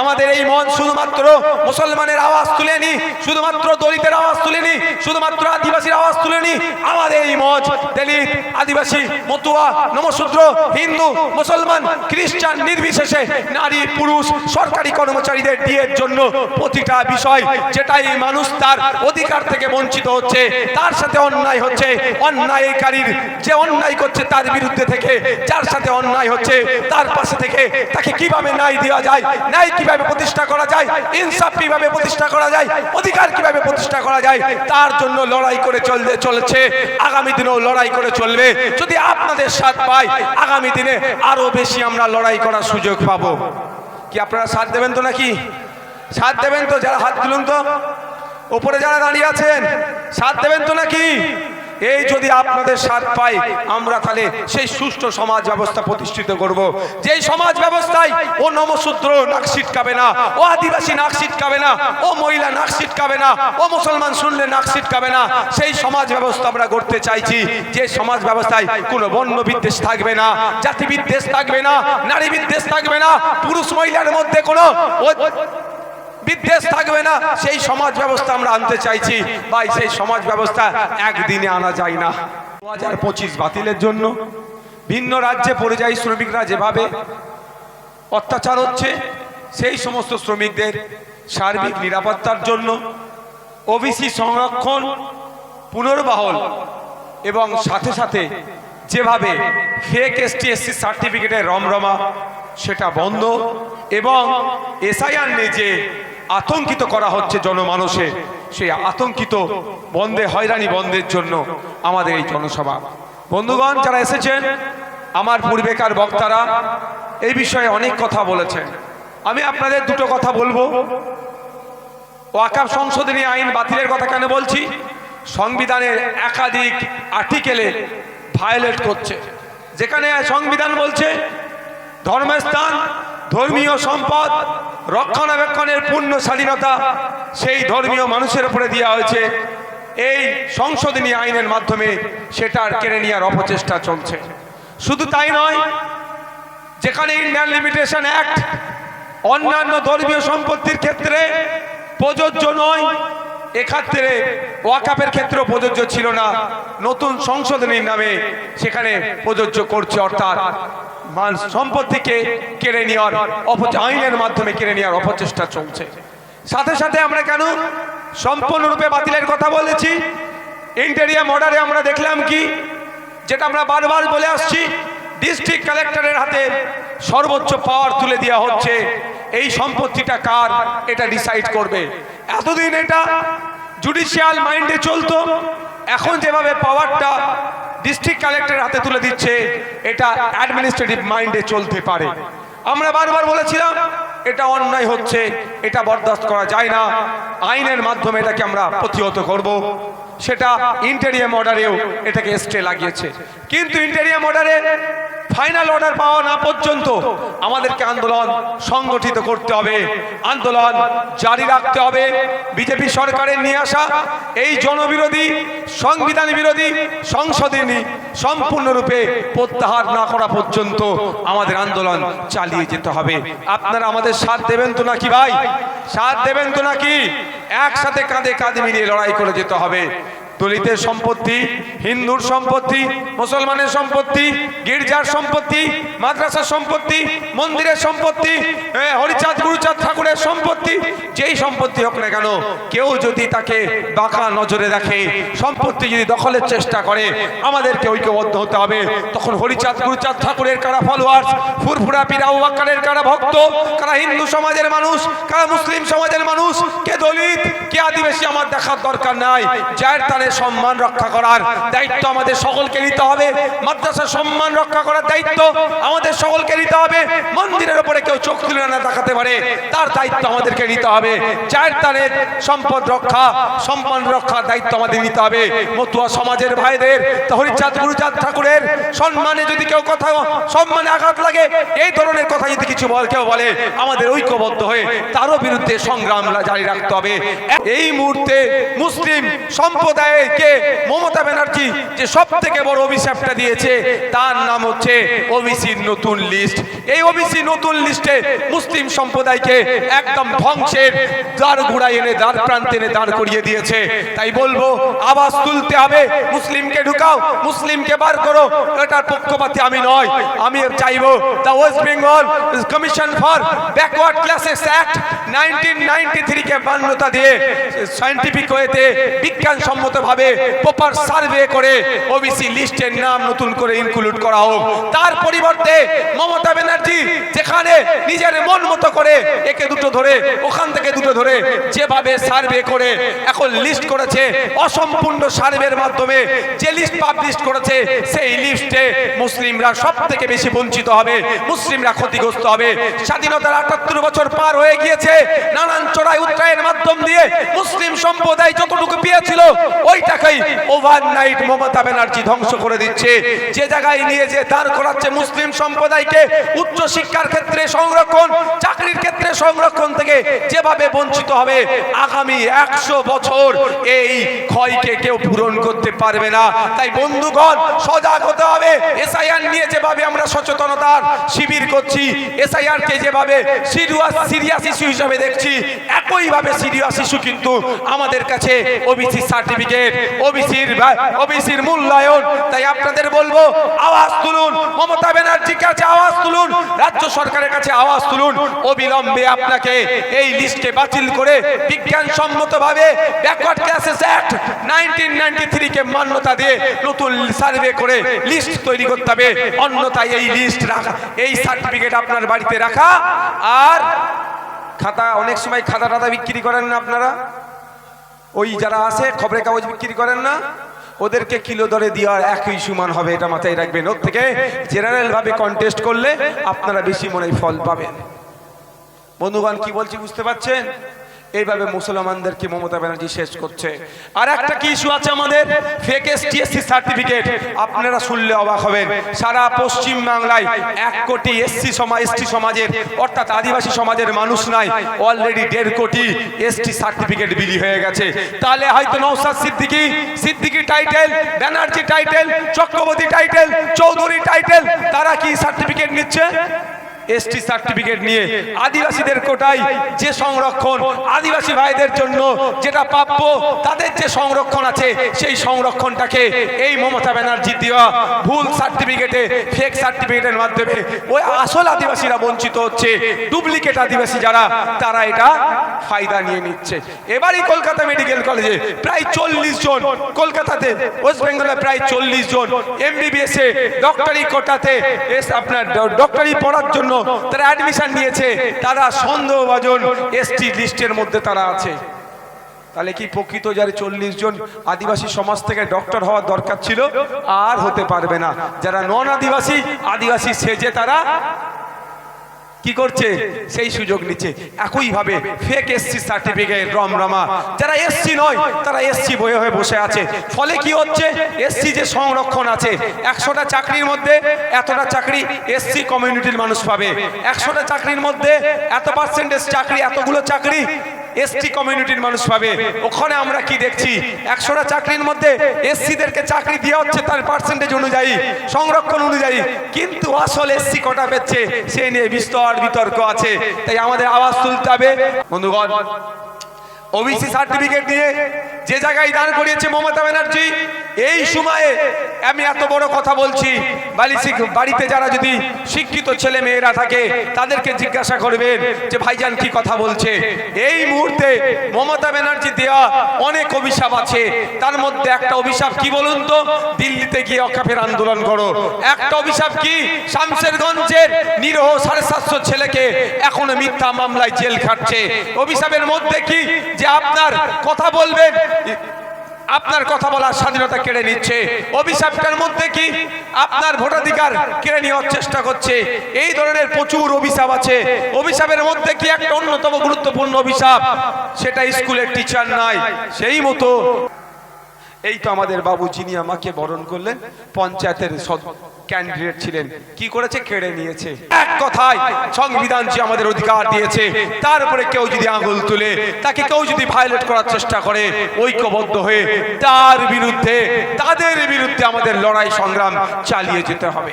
আমাদের এই মন শুধুমাত্র মুসলমানের আওয়াজ তুলেনি, শুধুমাত্র দলিতের আওয়াজ তুলেনি, শুধুমাত্র আদিবাসীর আওয়াজ তুলেনি। আমাদের এই মঞ্চ দলিত, আদিবাসী, মতুয়া, নমশূদ্র, হিন্দু, মুসলমান, খ্রিস্টান, নির্বিশেষে নারী, পুরুষ, সরকারি কর্মচারীদের ডিএর জন্য প্রতিটা বিষয় যেটাই মানুষ তার অধিকার থেকে বঞ্চিত হচ্ছে, তার সাথে অন্যায় হচ্ছে, অন্যায়কারীর যে অন্যায় করছে তার বিরুদ্ধে থেকে, যার সাথে অন্যায় হচ্ছে, তার পাশে থেকে তাকে কীভাবে ন্যায় দেওয়া যায়, ন্যায় কীভাবে প্রতিষ্ঠা করা যায়? ইনসাফ কীভাবে প্রতিষ্ঠা করা যায়? অধিকার কীভাবে প্রতিষ্ঠা করা যায়? তার জন্য লড়াই করে চলতে চলেছে, আগামী দিনেও লড়াই করে চলবে। যদি আপনাদের সাথ পাই আগামী দিনে আরও বেশি আমরা লড়াই করার সুযোগ পাবো। কি আপনারা সাথ দেবেন তো নাকি? সাথ দেবেন তো? যারা হাত তুলুন তো ওপরে যারা দাঁড়িয়ে আছেন সাথ দেবেন তো নাকি? এই যদি আপনাদের সাথ পাই, আমরা তাহলে সেই সুষ্ঠু সমাজ ব্যবস্থা প্রতিষ্ঠিত করব। যেই সমাজ ব্যবস্থায় ও নমশূদ্র নাক ছিটকাবে না, ও আদিবাসী নাক ছিটকাবে না, ও মহিলা নাক ছিটকাবে না, ও মুসলমান শুনলে নাক ছিটকাবে না, সেই সমাজ ব্যবস্থা আমরা করতে চাইছি। যে সমাজ ব্যবস্থায় কোনো বন্য বিদ্বেষ থাকবে না জাতি বিদ্বেষ থাকবে না, নারী বিদ্বেষ থাকবে না, পুরুষ মহিলার মধ্যে কোনো বিদ্বেষ থাকবে না। সেই সমাজ ব্যবস্থা আমরা আনতে চাইছি। ভাই, সেই সমাজ ব্যবস্থা একদিনে আনা যায় না। দু হাজার পঁচিশ বাতিলের জন্য ভিন্ন রাজ্যে পরিযায়ী শ্রমিকরা যেভাবে অত্যাচার হচ্ছে, সেই সমস্ত শ্রমিকদের সার্বিক নিরাপত্তার জন্য ওবিসি সংরক্ষণ, পুনর্বহল এবং সাথে সাথে যেভাবে ফেক এসটি এসসি সার্টিফিকেটের রমরমা, সেটা বন্ধ এবং এসআইআর নিয়ে যে আতঙ্কিত করা হচ্ছে জনমানসে সেই আতঙ্কিত বন্ধে হয়রানি বন্ধের জন্য আমাদের এই জনসভা। বন্ধুগণ, যারা এসেছেন, আমার পূর্বেকার বক্তারা এই বিষয়ে অনেক কথা বলেছেন। আমি আপনাদের দুটো কথা বলব। ওয়াকাফ সংশোধনী আইন বাতিলের কথা কেন বলছি? সংবিধানের একাধিক আর্টিকেলে ভায়োলেট করছে। যেখানে সংবিধান বলছে, ধর্মস্থান, ধর্মীয় সম্পদ রক্ষণাবেক্ষণের পূর্ণ স্বাধীনতা সেই ধর্মীয় মানুষের উপরে দেওয়া হয়েছে। এই সংশোধনী আইনের মাধ্যমে সেটার কেড়ে নেওয়ার অপচেষ্টা চলছে। শুধু তাই নয়, যেখানে ইন্ডিয়ান লিমিটেশন অ্যাক্ট অন্যান্য ধর্মীয় সম্পত্তির ক্ষেত্রে প্রযোজ্য নয়, এক্ষেত্রে ওয়াকাপের ক্ষেত্রেও প্রযোজ্য ছিল না। নতুন সংশোধনীর নামে সেখানে প্রযোজ্য করছে, অর্থাৎ মান- সম্পত্তিকে কেড়ে নেওয়ার আইনের মাধ্যমে কেড়ে নেওয়ার অপচেষ্টা চলছে। সাথে সাথে আমরা কেন সম্পূর্ণরূপে বাতিলের কথা বলেছি? ইন্টেরিয়াম অর্ডারে আমরা দেখলাম কি? যেটা আমরা বারবার বলে আসছি ডিস্ট্রিক্ট কালেক্টরের হাতে সর্বোচ্চ পাওয়ার তুলে দেওয়া হচ্ছে। এই সম্পত্তিটা কার? এটা ডিসাইড করবে। এতদিন এটা জুডিশিয়াল মাইন্ডে চলতো। এখন যেভাবে পাওয়ারটা ডিস্ট্রিক্ট কালেক্টরের হাতে তুলে দিচ্ছে, এটা অ্যাডমিনিস্ট্রেটিভ মাইন্ডে চলতে পারে। আমরা বারবার বলেছিলাম, এটা অন্যায় হচ্ছে, এটা বরদাস্ত করা যায় না। আইনের মাধ্যমে এটাকে আমরা প্রতিহত করব। সেটা ইন্টেরিয়াম অর্ডারেও এটাকে স্টে লাগিয়েছে। কিন্তু ইন্টেরিয়াম অর্ডারে ফাইনাল অর্ডার পাওয়া না পর্যন্ত আমাদেরকে আন্দোলন সংগঠিত করতে হবে। আন্দোলন জারি রাখতে হবে। বিজেপি সরকারের নিয়ে আসা এই জনবিরোধী, সংবিধান বিরোধী সংশোধনী সম্পূর্ণরূপে প্রত্যাহার না করা পর্যন্ত আমাদের আন্দোলন চালিয়ে যেতে হবে। আপনারা আমাদের সাথ দেবেন তো নাকি ভাই? সাথ দেবেন তো নাকি? একসাথে কাঁধে কাঁধে মিলিয়ে লড়াই করে যেতে হবে। দলিতের সম্পত্তি, হিন্দুর সম্পত্তি, মুসলমানের সম্পত্তি, গির্জার সম্পত্তি, মাদ্রাসার সম্পত্তি, মন্দিরের সম্পত্তি হরিচাঁদ, গুরুচাঁদ ঠাকুরের সম্পত্তি, যেই সম্পত্তি হোক না কেন, কেউ যদি তাকে বাঁকা নজরে দেখে, সম্পত্তি যদি দখলের চেষ্টা করে, আমাদেরকে ঐক্যবদ্ধ হতে হবে। তখন হরিচাঁদ, গুরুচাঁদ ঠাকুরের কারা ফলোয়ার্স ফুরফুরা পীরা ওয়াক্কারের কারা ভক্ত? কারা হিন্দু সমাজের মানুষ? কারা মুসলিম সমাজের মানুষ? কে দলিত? কে আদিবাসী? আমার দেখার দরকার নাই। যার তারে সম্মান রক্ষা করার দায়িত্ব আমাদের সকলকে নিতে হবে। মাদ্রাসার সম্মান রক্ষা করার দায়িত্ব আমাদের সকলকে নিতে হবে। মন্দিরের উপরে কেউ চোখ তুলে না দেখাতে পারে, তার দায়িত্ব আমাদেরকে নিতে হবে। যার তারের সম্পদ রক্ষা, সম্মান রক্ষার দায়িত্ব আমাদের নিতে হবে। মতুয়া সমাজের ভাইদের হরিচাঁদ গুরুচাঁদ ঠাকুরের সম্মানে যদি কেউ কথা, সম্মানে আঘাত লাগে, এই ধরনের কথা যদি কিছু বল, কেউ বলে, আমাদের ঐক্যবদ্ধ হয়ে তারও বিরুদ্ধে সংগ্রাম জারি রাখতে হবে। এই মুহূর্তে মুসলিম সম্প্রদায়কে মমতা ব্যানার্জি, যে সব থেকে বড় অভিশাপটা দিয়েছে, তার নাম হচ্ছে ওবিসির নতুন লিস্ট এই ওবিসি নতুন লিস্টে মুসলিম সম্প্রদায়কে একদম ধ্বংসের দ্বার ঘুরাই এনে দ্বার প্রান্তে এনে দাঁড় করিয়ে দিয়েছে। তাই বলব, আওয়াজ তুলতে হবে, মুসলিমকে ঢুকাও, মুসলিমকে বার করো। এটার পক্ষপাতী আমি নয়, আমি চাইব the West Bengal commission for backward classes act nineteen ninety থ্রিকে মান্যতা দিয়ে সায়েন্টিফিক ওয়েতে বিজ্ঞানসম্মতভাবে প্রপার সার্ভে করে ওবিসি লিস্টের নাম নতুন করে ইনক্লুড করা হোক। তার পরিবর্তে মমতা ব্যানার্জি যেখানে নিজের মন মতো করে একে দুটো ধরে, ওখান থেকে দুটো ধরে যেভাবে সার্ভে করে, এখন লিস্ট করেছে, অসম্পূর্ণ সার্ভের মাধ্যমে যে লিস্ট পাবলিশ করেছে, সেই লিস্টে মুসলিমরা সব থেকে বেশি বঞ্চিত হবে, মুসলিমরা ক্ষতিগ্রস্ত হবে। স্বাধীনতার আটাত্তর বছর পার হয়ে গিয়েছে, নানান চড়াই উত্তরায়ের মাধ্যম দিয়ে মুসলিম সম্প্রদায় যতটুকু পেয়েছিল, ওইটাকেই ওভারনাইট মমতা ব্যানার্জি ধ্বংস করে দিচ্ছে। যে জায়গায় নিয়ে যে দাঁড় করাচ্ছে মুসলিম সম্প্রদায়কে উচ্চ শিক্ষার ক্ষেত্রে সংরক্ষণ, চাকরির ক্ষেত্রে সংরক্ষণ থেকে যেভাবে বঞ্চিত হবে, আগামী একশো বছর এই ক্ষয়কে কেউ পূরণ করতে পারবে না। তাই বন্ধুগণ, সজাগ হতে হবে। এসআইআর নিয়ে যেভাবে আমরা সচেতনতার শিবির করছি এসআইআর কে যেভাবে সিরিয়াস সিরিয়াস ইস্যু হিসাবে দেখছি, একইভাবে সিরিয়াস ইস্যু কিন্তু আমাদের কাছে ওবিসি সার্টিফিকেট ওবিসির ওবিসির মূল্যায়ন। তাই আপনাদের বলব, আওয়াজ তুলুন। মমতা ব্যানার্জির কাছে আওয়াজ তুলুন। রাজ্য সরকারের কাছে আওয়াজ তুলুন। অবিলম্বে আপনাকে এই লিস্টে বাতিল করে বিজ্ঞানসম্মতভাবে backward classes act nineteen ninety থ্রিকে মান্যতা দিয়ে নতুন সার্ভে করে লিস্ট তৈরি করতে হবে। অন্যথায় এই লিস্ট রাখা, এই সার্টিফিকেট আপনার বাড়িতে রাখা আর খাতা, অনেক সময় খাতা টাতা বিক্রি করেন না আপনারা? ওই যারা আছে, খবরের কাগজ বিক্রি করেন না? ওদেরকে কিলো দরে দেওয়ার একই সমান হবে, এটা মাথায় রাখবেন। ওর থেকে জেনারেলভাবে কন্টেস্ট করলে আপনারা বেশি মনে ফল পাবেন। বন্ধুগণ, কি বলছি বুঝতে পারছেন? এইভাবে মুসলমানদেরকে মমতা ব্যানার্জি শেষ করছে। আর একটা কি ইস্যু আছে আমাদের? ফেক এসটিএসসি সার্টিফিকেট আপনারা শুনলে অবাক হবেন। সারা পশ্চিম বাংলায় এক কোটি এসসি সমাজ এসটি সমাজের, অর্থাৎ আদিবাসী সমাজের মানুষ নাই অলরেডি দেড় কোটি এসটি সার্টিফিকেট বিলি হয়ে গেছে। তাহলে হয়তো Naushad Siddiqui Siddiqui title Banerjee title Chakraborty title Chowdhury title তারা কি সার্টিফিকেট নিচ্ছে? এসটি সার্টিফিকেট নিয়ে আদিবাসীদের কোটায় যে সংরক্ষণ, আদিবাসী ভাইদের জন্য যেটা প্রাপ্য, তাদের যে সংরক্ষণ আছে, সেই সংরক্ষণটাকে এই মমতা ব্যানার্জি দেওয়া ভুল সার্টিফিকেটে ফেক সার্টিফিকেটের মাধ্যমে ওই আসল আদিবাসীরা বঞ্চিত হচ্ছে ডুপ্লিকেট আদিবাসী যারা, তারা এটা ফায়দা নিয়ে নিচ্ছে। এবারই কলকাতা মেডিকেল কলেজে প্রায় চল্লিশ জন, কলকাতাতে, ওয়েস্ট বেঙ্গলে প্রায় চল্লিশ জন এমবিবিএস ডক্টরি কোটাতে, এস আপনার ডক্টরি পড়ার জন্য তারা অ্যাডমিশন নিয়েছে, তারা সন্দেহভাজন এসটি লিস্টের মধ্যে তারা আছে। তাহলে কি প্রকৃত যারা চল্লিশ জন আদিবাসী সমাজ থেকে ডক্টর হওয়ার দরকার ছিল? আর হতে পারবে না। যারা নন আদিবাসী আদিবাসী সেজে তারা কি করছে? সেই সুযোগ নিচ্ছে। একইভাবে ফেক এসসি সার্টিফিকেট রমরমা। যারা এসসি নয়, তারা এসসি বয়ে হয়ে বসে আছে। ফলে কি হচ্ছে? এসসি যে সংরক্ষণ আছে, একশোটা চাকরির মধ্যে এতটা চাকরি এসসি কমিউনিটির মানুষ পাবে। একশোটা চাকরির মধ্যে এত পার্সেন্টেজ চাকরি, এতগুলো চাকরি এসটি কমিউনিটির মানুষ পাবে ওখানে আমরা কি দেখছি? একশোটা চাকরির মধ্যে এসসিদেরকে চাকরি দেওয়া হচ্ছে তার পার্সেন্টেজ অনুযায়ী, সংরক্ষণ অনুযায়ী। কিন্তু আসল এসসি কটা পেচ্ছে সে নিয়ে বিস্তর বিতর্ক আছে। তাই আমাদের আওয়াজ তুলতে হবে। বন্ধুগণ ওবিসি সার্টিফিকেট নিয়ে যে জায়গায় দাঁড় করিয়েছে মমতা ব্যানার্জি, এই সময়ে আমি এত বড় কথা বলছি। বাড়ি বাড়িতে যারা যদি শিক্ষিত ছেলে মেয়েরা থাকে, তাদেরকে জিজ্ঞাসা করবেন যে ভাইজান কি কথা বলছে। এই মুহূর্তে মমতা ব্যানার্জি দেওয়া অনেক অভিশাপ আছে। তার মধ্যে একটা অভিশাপ কি বলুন তো? দিল্লিতে গিয়ে অকাফের আন্দোলন করো। একটা অভিশাপ কি? শামশেরগঞ্জের নিরহ সাড়ে সাতশো ছেলেকে এখনও মিথ্যা মামলায় জেল খাটছে। অভিশাপের মধ্যে কি? যে আপনার কথা বলবেন, আপনার কথা বলার স্বাধীনতা কেড়ে নিচ্ছে। অভিশাপটার মধ্যে কি আপনার ভোটাধিকার কেড়ে নেওয়ার চেষ্টা করছে? এই ধরনের প্রচুর অভিশাপ আছে। অভিশাপের মধ্যে কি একটা অন্যতম গুরুত্বপূর্ণ অভিশাপ? সেটা স্কুলের টিচার নাই, সেই মতো এই তো আমাদের বাবু যিনি আমাকে বরণ করলেন, পঞ্চায়েতের ক্যান্ডিডেট ছিলেন। কি করেছে? কেড়ে নিয়েছে। এক কথায়, সংবিধান যে আমাদের অধিকার দিয়েছে, তার উপরে কেউ যদি আঙুল তুলে, তাকে কেউ যদি ভায়োলেট করার চেষ্টা করে, ঐক্যবদ্ধ হয়ে তার বিরুদ্ধে, তাদের বিরুদ্ধে আমাদের লড়াই সংগ্রাম চালিয়ে যেতে হবে।